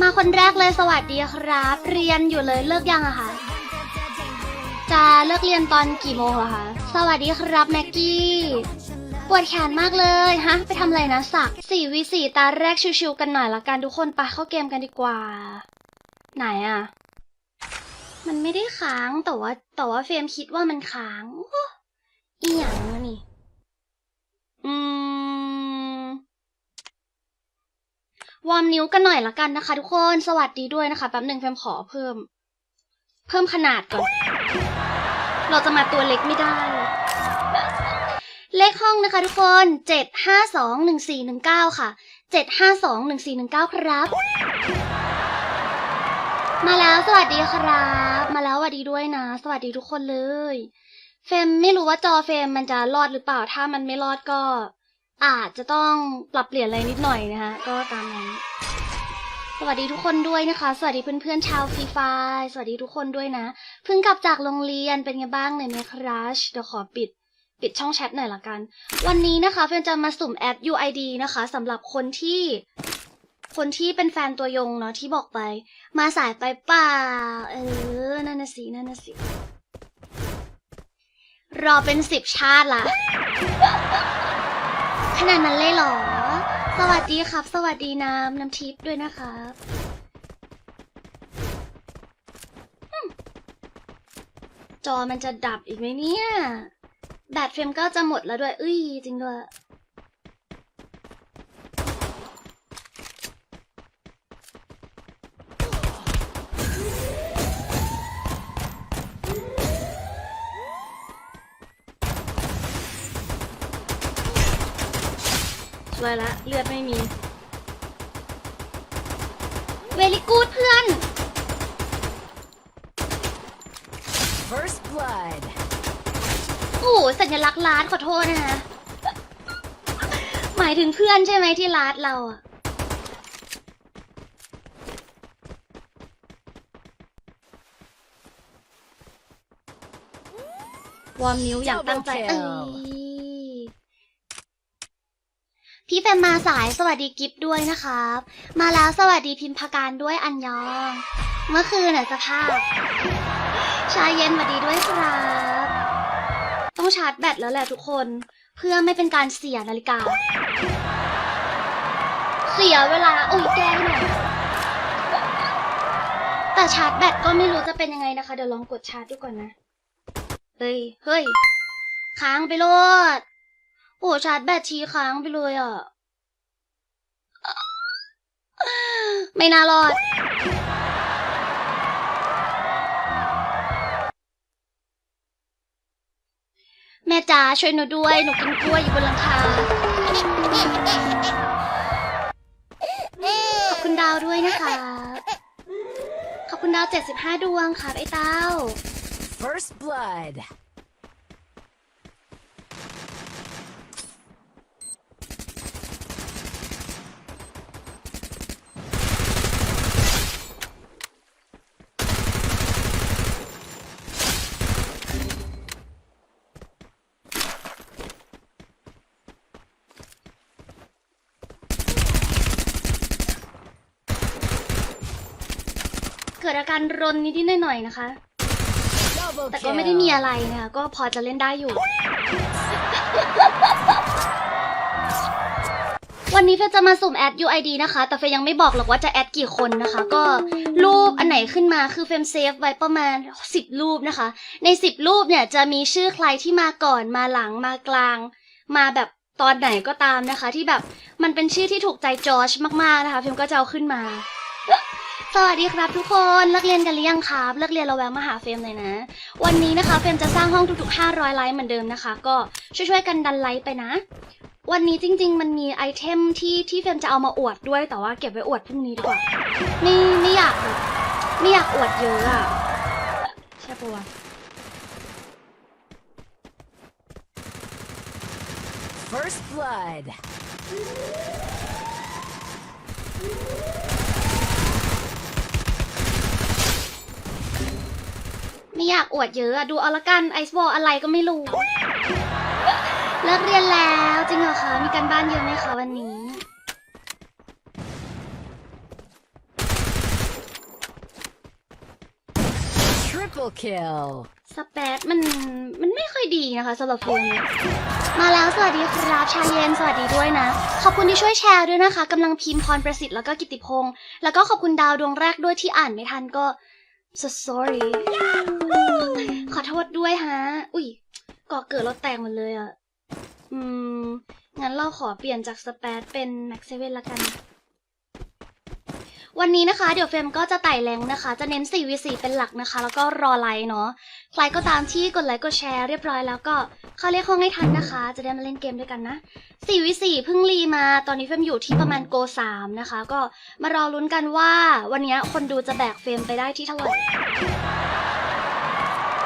มาคนแรกเลยสวัสดีครับ เรียนอยู่เลยเลิกยังอะคะจะเลิกเรียนตอนกี่โมงเหรอคะสวัสดีครับแม็กกี้ปวดแขนมากเลยฮะ ไปทำอะไรนะสักสี่วิสี่ตาแรกชิวๆกันหน่อยละกันทุกคนไปเข้าเกมกันดีกว่า ไหนอะมันไม่ได้ค้างแต่ว่าแต่ว่าเฟรมคิดว่ามันค้างอีหยังวะนี่ อืม วอร์มนิ้วกันหน่อยละกันนะคะ ทุกคนสวัสดีด้วยนะคะแป๊บหนึ่งแฟมขอเพิ่ม เพิ่มขนาดก่อน เราจะมาตัวเล็กไม่ได้ เลขห้องนะคะทุกคนเจ็ดห้าสองหนึ่งสี่หนึ่งเก้าค่ะเจ็ดห้าสองหนึ่งสี่หนึ่งเก้าครับ มาแล้วสวัสดีครับ มาแล้วสวัสดีด้วยนะ สวัสดีทุกคนเลย เฟมไม่รู้ว่าจอเฟมมันจะรอดหรือเปล่าถ้ามันไม่รอดก็ อาจจะต้องปรับเปลี่ยนอะไรนิดหน่อยนะคะ ก็ตามนั้น สวัสดีทุกคนด้วยนะคะ สวัสดีเพื่อนๆชาวฟรีไฟสวัสดีทุกคนด้วยนะ เพิ่งกลับจากโรงเรียนเป็นไงบ้างเนยไหมครับเดี๋ยวขอปิดปิดช่องแชทหน่อยละกัน วันนี้นะคะเฟรนจะมาสุ่มแอด UID นะคะสำหรับคนที่ คนที่เป็นแฟนตัวยงเนาะที่บอกไป มาสายไปป่า เออ นั่นน่ะสิ นั่นน่ะสิ รอเป็นสิบชาติละ ขนาดนั้นเลยเหรอ สวัสดีครับ สวัสดีน้ำน้ำทิพย์ด้วยนะครับอืมจอมันจะดับอีกไหมเนี่ย แบตเฟรมก็จะหมดแล้วด้วย อุ้ยจริงด้วย สวยละ เลือดไม่มี เวลิกูดเพื่อน First blood. โอ้โหสัญลักษณ์ร้านขอโทษนะคะ หมายถึงเพื่อนใช่ไหมที่ร้านเราอะ วอร์มนิ้วอย่างตั้งใจเอ้ย พี่แฟมมาสายสวัสดีกิฟต์ด้วยนะครับ มาแล้วสวัสดีพิมพาการด้วยอันยอง เมื่อคืนน่ะสภาพ ชายเย็นสวัสดีด้วยครับ ต้องชาร์จแบตแล้วแหละทุกคน เพื่อไม่เป็นการเสียนาฬิกา เสียเวลาโอ้ยแก้หน่อยแต่ชาร์จแบตก็ไม่รู้จะเป็นยังไงนะคะ เดี๋ยวลองกดชาร์จดูก่อนนะ เฮ้ย เฮ้ย ค้างไปโลด โอ้ชาร์จแบตทีค้างไปเลยอะ ไม่น่ารอด แม่จ๋าช่วยหนูด้วย หนูกินกล้วยอยู่บนหลังคา ขอบคุณดาวด้วยนะคะ ขอบคุณดาว 75 ดวงค่ะไอ้เต้า First blood. กิดอาการรนนิดๆหน่อยๆนะคะ Double แต่ก็ไม่ได้มี kill. อะไรนะคะก็พอจะเล่นได้อยู่ วันนี้เฟยจะมาสุ่มแอด UID นะคะ แต่เฟยยังไม่บอกหรอกว่าจะแอดกี่คนนะคะ ก็รูปอันไหนขึ้นมาคือเฟมเซฟไว้ประมาณ 10 รูปนะคะ ใน 10 รูปเนี่ยจะมีชื่อใครที่มาก่อนมาหลังมากลาง มาแบบตอนไหนก็ตามนะคะ ที่แบบมันเป็นชื่อที่ถูกใจจอร์จมากๆนะคะ เฟมก็จะเอาขึ้นมา สวัสดีครับทุกคนเลิกเรียนกันหรือยังครับเลิกเรียนเราแวะมาหาเฟรมเลยนะ วันนี้นะคะเฟรมจะสร้างห้องทุกๆ 500 ไลค์เหมือนเดิมนะคะ ก็ช่วยๆกันดันไลค์ไปนะ วันนี้จริง ๆ มันมีไอเทมที่ที่เฟรมจะเอามาอวดด้วยแต่ว่าเก็บไว้อวดพรุ่งนี้ดีกว่าไม่ไม่อยากไม่อยากอวดเยอะอะใช่ปะวะ First blood. ไม่อยากอวดเยอะดูเอาละกันไอซ์บอลอะไรก็ไม่รู้ เลิกเรียนแล้วจริงเหรอคะ มีการบ้านเยอะไหมคะวันนี้ Triple kill สเปซมันมันไม่ค่อยดีนะคะสำหรับฟิลนมาแล้วสวัสดีครับชาเยนสวัสดีด้วยนะ ขอบคุณที่ช่วยแชร์ด้วยนะคะกำลังพิมพ์พรประสิทธิ์แล้วก็กิติพงศ์แล้วก็ขอบคุณดาวดวงแรกด้วยที่อ่านไม่ทันก็ so sorry ขอโทษด้วยฮะ อุ้ยก่อเกิดรถแตกหมดเลยอะ อืม งั้นเราขอเปลี่ยนจากสเปซเป็นแม็กเซเว่นละกัน วันนี้นะคะเดี๋ยวเฟรมก็จะไต่แรงนะคะ จะเน้น 4v4 เป็นหลักนะคะ แล้วก็รอไลน์เนาะใครก็ตามที่กดไลค์กดแชร์เรียบร้อยแล้วก็เข้าเรียกห้องให้ทันนะคะ จะได้มาเล่นเกมด้วยกันนะ 4v4 เพิ่งรีมาตอนนี้เฟรมอยู่ที่ประมาณโก3นะคะ ก็มารอลุ้นกันว่า วันนี้คนดูจะแบกเฟรมไปได้ที่เท่าไหร่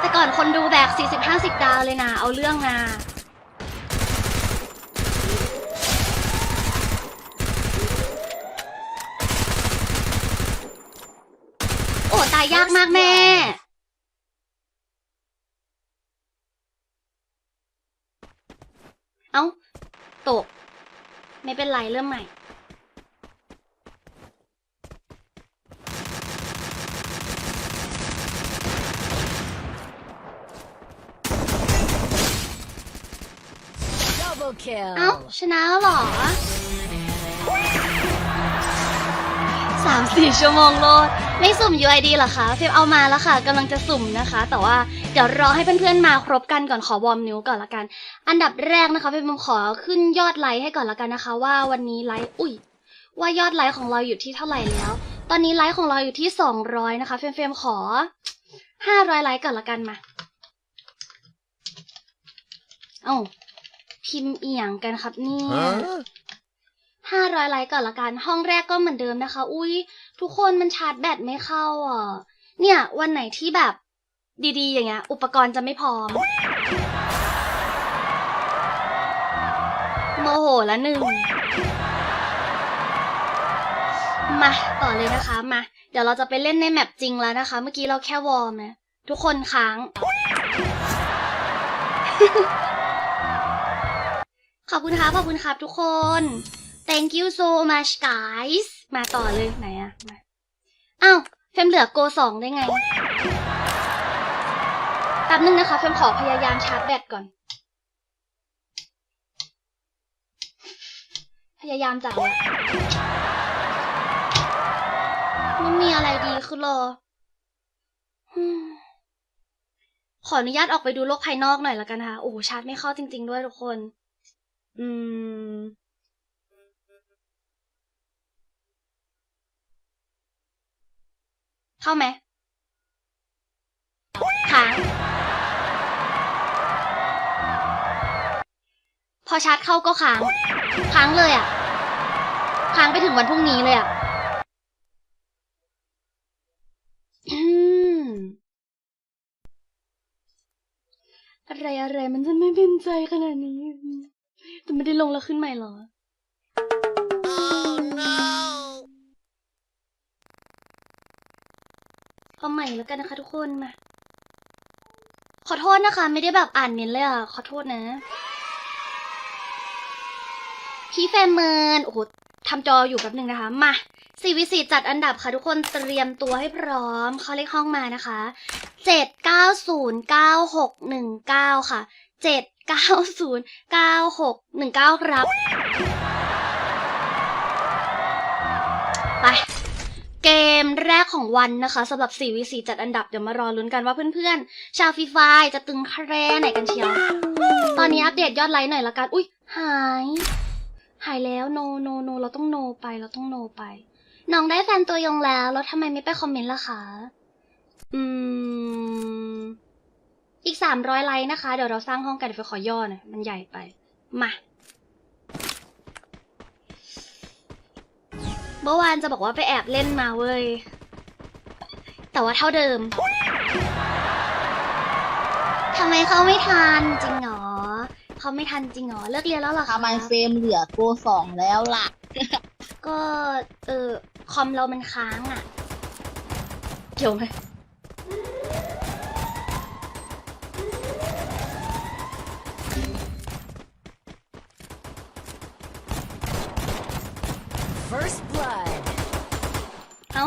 แต่ก่อนคนดูแบก40-50 ดาวเลยนะเอาเรื่องนะ โอ้ ตายยากมากแม่ เอ้า ตก ไม่เป็นไรเริ่มใหม่ Double kill. เอ้า ชนะแล้วเหรอสามสี่ชั่วโมงโลด ไม่สุ่ม UID เหรอคะเฟลเอามาแล้วค่ะกำลังจะสุ่มนะคะ แต่ว่าเดี๋ยวรอให้เพื่อนๆมาครบกันก่อนขอวอร์มนิ้วก่อนละกัน อันดับแรกนะคะเฟลขอขึ้นยอดไลค์ให้ก่อนละกันนะคะ ว่าวันนี้ไลค์อุ้ยว่ายอดไลค์ของเราอยู่ที่เท่าไหร่แล้ว ตอนนี้ไลค์ของเราอยู่ที่สองร้อยนะคะเฟรมเฟรมขอห้าร้อยไลค์ก่อนละกันมา เอ้าพิมพ์เอียงกันครับเนี่ยห้าร้อยไลค์ก่อนละกัน ห้องแรกก็เหมือนเดิมนะคะ อุ้ย ทุกคนมันชาร์จแบตไม่เข้าอะ เนี่ย วันไหนที่แบบดีๆ อย่างเงี้ย อุปกรณ์จะไม่พร้อม โมโหละหนึ่ง มาต่อเลยนะคะ มา เดี๋ยวเราจะไปเล่นในแมปจริงแล้วนะคะ เมื่อกี้เราแค่วอร์มนะ ทุกคนค้าง ขอบคุณครับ ขอบคุณครับทุกคน thank you so much guys มาต่อเลยไหนอะมาอ้าวเฟมเหลือโกสองได้ไงแป๊บนึงนะคะเฟมขอพยายามชาร์จแบตก่อน พยายามจัดเลยไม่มีอะไรดีขึ้นหรอ ขออนุญาตออกไปดูโลกภายนอกหน่อยละกันนะคะโอ้ชาร์จไม่เข้าจริง ๆ ด้วยทุกคน อืม เข้าไหมค้างพอชาร์จเข้าก็ค้าง ค้างเลยอะ ค้างไปถึงวันพรุ่งนี้เลยอะอืมอะไรอะไรมันจะไม่เป็นใจขนาดนี้ แต่ไม่ได้ลงแล้วขึ้นใหม่เหรอ เอาใหม่แล้วกันนะคะทุกคนมา ขอโทษนะคะ ไม่ได้แบบอ่านเมนเลยอะ ขอโทษนะ พี่แฟนเมิน โอ้โหทำจออยู่แป๊บหนึ่งนะคะ มาสี่วิสีจัดอันดับค่ะทุกคนเตรียมตัวให้พร้อม เขาเลขห้องมานะคะเจ็ดเก้าศูนย์เก้าหกหนึ่งเก้าค่ะเจ็ดเก้าศูนย์เก้าหกหนึ่งเก้าครับ ของวันนะคะสำหรับ 4v4 จัดอันดับเดี๋ยวมารอลุ้นกันว่าเพื่อนๆ ชาวฟรีไฟจะตึงแค่ไหนกันเชียว ตอนนี้อัปเดตยอดไลค์หน่อยละกัน อุ้ยหาย หายแล้วโนโนโนเราต้องโนไปเราต้องโนไป น้องได้แฟนตัวยงแล้ว แล้วทำไมไม่ไปคอมเมนต์ล่ะคะ อืม อีกสามร้อยไลค์นะคะ เดี๋ยวเราสร้างห้องกันเดี๋ยวไปขอย่อหน่อยมันใหญ่ไป มาเมื่อวานจะบอกว่าไปแอบเล่นมาเว้ย แต่ว่าเท่าเดิมทำไมเขาไม่ทันจริงเหรอเขาไม่ทันจริงเหรอเลิกเรียนแล้วเหรอคะทำไมเฟรมเหลือโกสองแล้วล่ะ ก็เออคอมเรามันค้างอะ เกี่ยวไหม First blood. เอ้า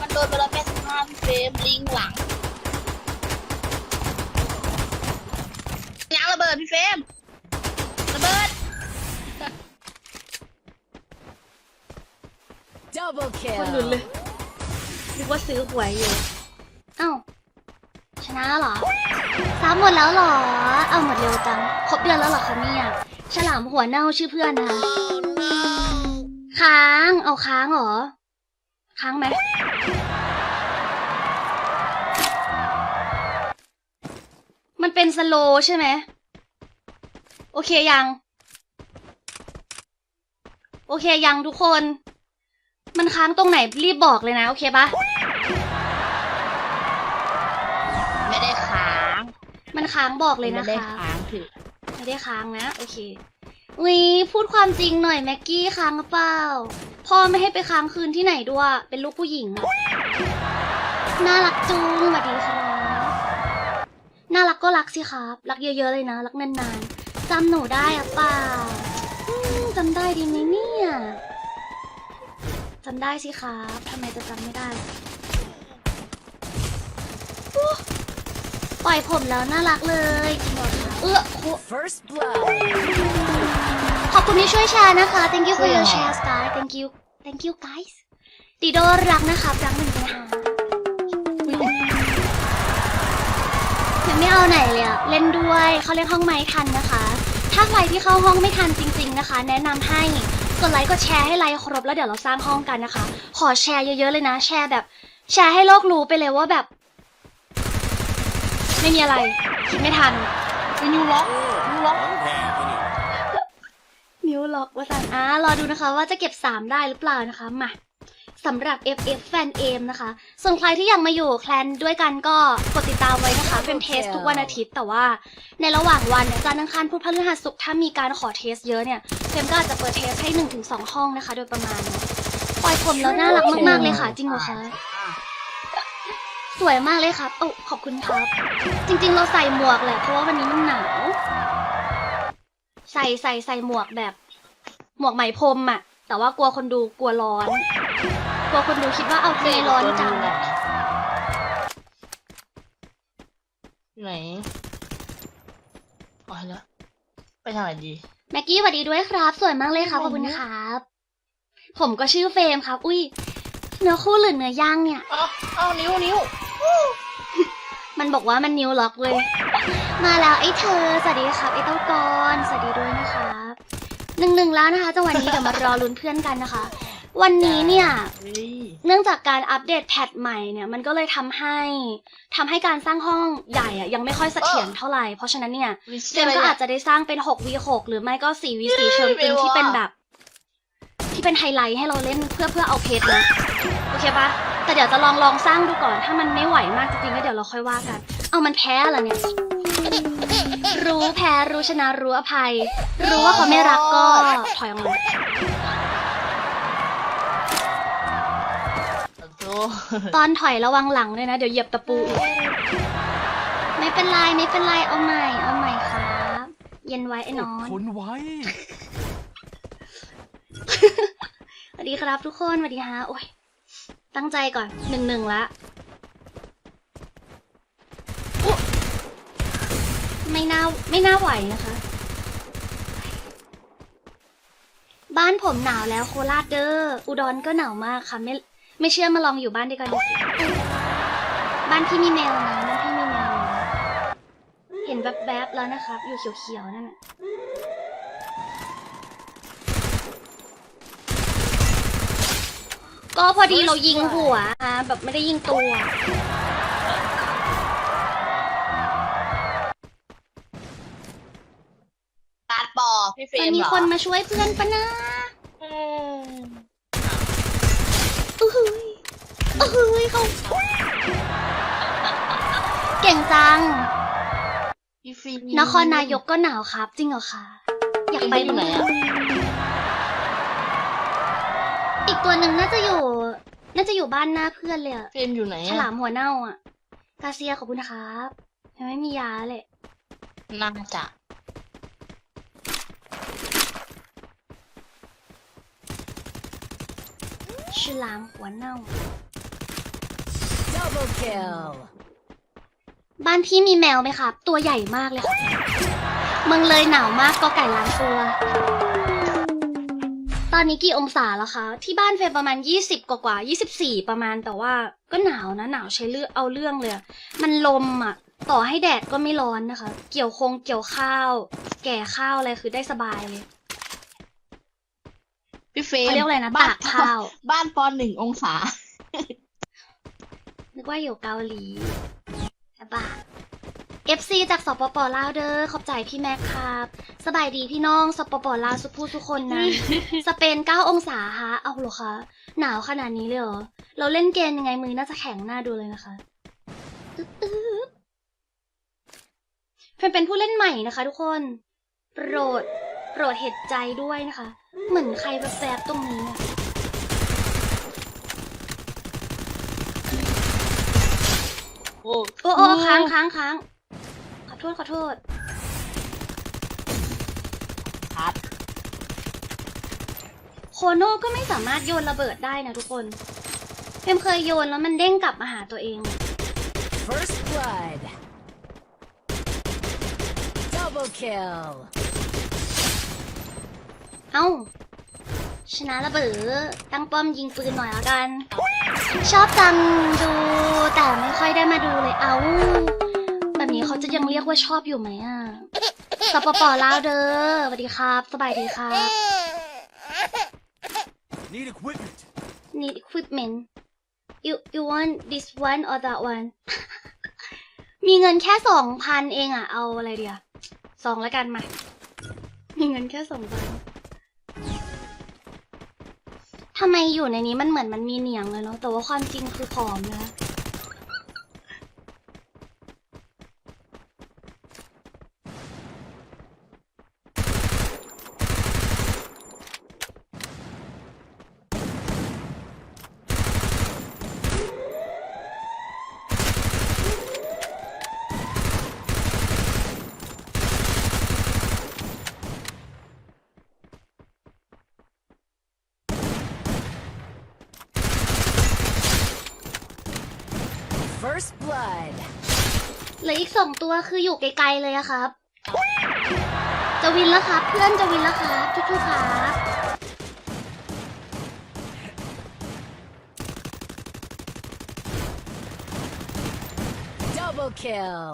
มันโดนไปแล้วแม่ พี่เฟรมลิงหลังยางระเบิ ดพี่เฟรมระเบิด Double คนลุ้นเลย kill. นึกว่าซื้อหวยอยู่ เอ้าชนะเหรอซ้ำหมดแล้วเหรอ เอาหมดเร็วจัง ครบเดือนแล้วเหรอคะเนี่ย ฉลามหัวเน่าชื่อเพื่อนนะค้าง เอาค้างเหรอ ค้างไหม มันเป็นสโลว์ใช่ไหม โอเคยัง โอเคยังทุกคน มันค้างตรงไหนรีบบอกเลยนะ โอเคปะไม่ได้ค้าง มันค้างบอกเลยไม่นะได้คะค้างถือไม่ได้ค้างนะ โอเควีพูดความจริงหน่อยแม็กกี้ค้างหรือเปล่า พ่อไม่ให้ไปค้างคืนที่ไหนด้วย เป็นลูกผู้หญิงอะน่ารักจุงสวัสดีครับน่ารักก็รักสิครับ รักเยอะๆเลยนะ รักนานๆจำหนูได้อะเปล่าอืมจำได้ดีไหมเนี่ยจำได้สิครับทำไมจะจำไม่ได้อู้ปล่อยผมแล้วน่ารักเลยจริงเหรอคะเออโค First blood. ขอบคุณที่ช่วยแชร์นะคะ thank you for your share star thank you thank you guys ติโดรักนะคะรักหนึ่งนะคะยังไม่เอาไหนเลยอะเล่นด้วยเขาเล่นห้องไม้ทันนะคะ ถ้าใครที่เข้าห้องไม่ทันจริง ๆนะคะ แนะนำให้กดไลค์กดแชร์ให้ไลค์ครบแล้วเดี๋ยวเราสร้างห้องกันนะคะ ขอแชร์เยอะๆเลยนะ แชร์แบบ แชร์ให้โลกรู้ไปเลยว่าแบบ ไม่มีอะไรคิดไม่ทันเป็นนิวล็อกนิวล็อกของแท้ที่นี่นิ้วล็อกว่าสันอ่ารอดูนะคะ ว่าจะเก็บ3ได้หรือเปล่านะคะมา สำหรับ FF แฟนเอมนะคะ ส่วนใครที่ยังมาอยู่แคลนด้วยกันก็กดติดตามไว้นะคะ เป็นเทสทุกวันอาทิตย์ แต่ว่าในระหว่างวันเนี่ยจันทร์อังคารพุธพฤหัสศุกร์ถ้ามีการขอเทสเยอะเนี่ยเฟรมก็อาจจะเปิดเทสให้ 1-2 ห้องนะคะ โดยประมาณนะปล่อยผมแล้วน่ารักมากๆเลยค่ะ จริงเหรอคะสวยมากเลยครับโอ้าขอบคุณครับ จริงๆ เราใส่หมวกแหละเพราะว่าวันนี้มันหนาว ใส่ใส่ใส่หมวกแบบ หมวกไหมพรมอะ แต่ว่ากลัวคนดูกลัวร้อน กลัวคนดูคิดว่าเอาทำไมร้อนจังไหนอ๋อแล้วไปทางไหนดี แม็กกี้สวัสดีด้วยครับ สวยมากเลยครับขอบคุณครับ ผมก็ชื่อเฟรมครับ อุ้ยเนื้อคู่หรือเนื้อย่างเนี่ยเอ้าเอ้านิ้วนิ้วมันบอกว่ามันนิ้วล็อกเลย มาแล้วไอ้เธอ สวัสดีครับไอ้เต้ากรสวัสดีด้วยนะครับ หนึ่งหนึ่งแล้วนะคะจังหวะนี้เดี๋ยวมารอลุ้นเพื่อนกันนะคะ วันนี้เนี่ยเฮ้ยเนื่องจากการอัปเดตแพทใหม่เนี่ยมันก็เลยทำให้ทำให้การสร้างห้องใหญ่อะยังไม่ค่อยเสถียรเท่าไหร่เพราะฉะนั้นเนี่ยเจมส์ก็อาจจะได้สร้างเป็น 6v6 หรือไม่ก็ 4v4 เชิงตึงที่เป็นแบบ ที่เป็นไฮไลท์ให้เราเล่นเพื่อเพื่อเอาเพชรนะโอเคปะแต่เดี๋ยวจะลองลองสร้างดูก่อน ถ้ามันไม่ไหวมากจริงๆก็เดี๋ยวเราค่อยว่ากัน เอามันแพ้เหรอเนี่ย รู้แพ้รู้ชนะรู้อภัย รู้ว่าเขาไม่รักก็ถอยออกมาโอ้โหตอนถอยระวังหลังด้วยนะ เดี๋ยวเหยียบตะปูอีกไม่เป็นไรไม่เป็นไรเอาใหม่เอาใหม่ครับเย็นไว้ไอ้นอนคนไว้ สวัสดีครับทุกคนสวัสดีฮะโอ้ยตั้งใจก่อนหนึ่งหนึ่งละ ไม่น่าไม่น่าไหวนะคะ บ้านผมหนาวแล้วโคราชเด้ออุดรก็หนาวมากค่ะ ไม่ไม่เชื่อมาลองอยู่บ้านด้วยกันดูสิบ้านพี่มีแมวนะบ้านพี่มีแมวนะเห็นแวบๆแล้วนะครับ อยู่เขียวๆนั่นน่ะก็พอดีเรายิงหัวอะแบบไม่ได้ยิงตัว พี่เฟรมันมมีเหรอคนมาช่วยเพื่อนปะนะเอออื้อหืออื้อหือเขาเก่งจัง พี่ฟิล์มนครนายกก็หนาวครับ จริงเหรอคะ อยากไปอยู่ไหนอะอีกตัวหนึ่งน่าจะอยู่ น่าจะอยู่บ้านหน้าเพื่อนเลยอะเฟรมอยู่ไหนฉอะลามหัวเน่าอะกาเซียขอบคุณนะครับยังไม่มียาเลย น่าจะ ฉลามหัวเน่า Double kill. บ้านพี่มีแมวไหมครับ ตัวใหญ่มากเลยค่ะเมืองเลยหนาวมากก็ไก่ล้านตัว ตอนนี้กี่องศาแล้วคะ ที่บ้านเฟยประมาณยี่สิบกว่ากว่ายี่สิบสี่ประมาณแต่ว่าก็หนาวนะหนาวใช้เลือกเอาเรื่องเลยอะมันลมอะ ต่อให้แดดก็ไม่ร้อนนะคะ เกี่ยวคงเกี่ยวข้าว แก่ข้าวอะไรคือได้สบายเลย พี่เฟรมเขาเรียกอะไรนะบ้ตากข้าว บ้านปอนหนึ่งองศา นึกว่าอยู่เกาหลีแต่บ้า FC จากสปปลาวเด้อ ขอบใจพี่แม็กครับ สบายดีพี่น้องสปปลาวสุภูสุคนนะ สเปน9องศาฮะ เอาเหรอคะ หนาวขนาดนี้เลยเหรอ เราเล่นเกมยังไงมือน่าจะแข็งหน้าดูเลยนะคะตึ๊บตึ๊บเฟนเป็นผู้เล่นใหม่นะคะทุกคน โปรด โปรดเหตุใจด้วยนะคะ เหมือนใครแวบๆตรงนี้อะโอ้โอ้โอ้ค้างค้างค้างขอโทษขอโทษ ครับโคโน่ก็ไม่สามารถโยนระเบิดได้นะทุกคนเพมเคยโยนแล้วมันเด้งกลับมาหาตัวเอง First blood. Double kill. เอ้า ชนะระเบิดตั้งป้อมยิงปืนหน่อยละกัน ชอบจังดู แต่ไม่ค่อยได้มาดูเลยเอ้า แบบนี้เขาจะยังเรียกว่าชอบอยู่ไหมอะสปปลาวเด้อสวัสดีครับ สบายดีครับ Need equipment. need equipment you you want this one or that one มีเงินแค่สองพันเองอะเอาอะไรเดียวสองแล้วกันมา มีเงินแค่สองพัน ทำไมอยู่ในนี้มันเหมือนมันมีเหนียงเลยเนาะแต่ว่าความจริงคือผอมนะ First blood. เหลืออีกสองตัวคืออยู่ไกลๆเลยอะครับ จะวินแล้วครับ เพื่อนจะวินแล้วครับทุกๆครับ Double kill.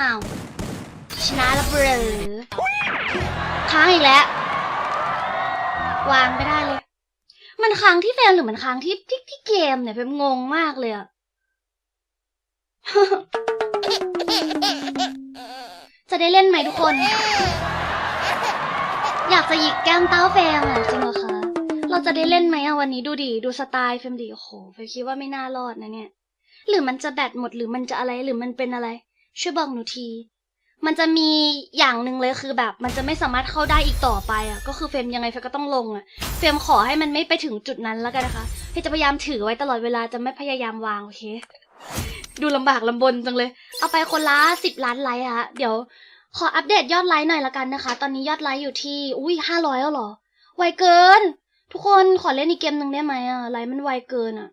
อ้าวชนะแล้วเบรอค้างอีกแล้ว วางไม่ได้เลย มันค้างที่แฟนหรือมันค้างที่ที่ที่เกมเนี่ยเป็นงงมากเลยอะจะได้เล่นไหมทุกคน อยากจะหยิกแก้มเต้าแฟนอะจริงเหรอคะ เราจะได้เล่นไหมอะวันนี้ดูดิดูสไตล์เฟมดิโอ้โหเฟมคิดว่าไม่น่ารอดนะเนี่ย หรือมันจะแบตหมดหรือมันจะอะไรหรือมันเป็นอะไร ช่วยบอกหนูที มันจะมีอย่างหนึ่งเลยคือแบบ มันจะไม่สามารถเข้าได้อีกต่อไปอะก็คือเฟรมยังไงเฟรมก็ต้องลงอะเฟรมขอให้มันไม่ไปถึงจุดนั้นแล้วกันนะคะเฟรมจะพยายามถือไว้ตลอดเวลาจะไม่พยายามวางโอเค ดูลำบากลำบนจังเลย เอาไปคนละสิบล้านไลค์อะเดี๋ยวขออัปเดตยอดไลค์หน่อยละกันนะคะ ตอนนี้ยอดไลค์อยู่ที่ อุ้ยห้าร้อยแล้วหรอ ไวเกิน ทุกคนขอเล่นอีกเกมหนึ่งได้ไหมอะ ไลค์มันไวเกินอะ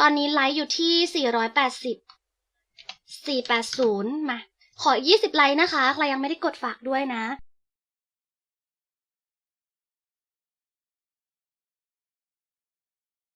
ตอนนี้ไลค์อยู่ที่สี่ร้อยแปดสิบ480มา ขอ 20 ไลค์นะคะ ใครยังไม่ได้กดฝากด้วยนะ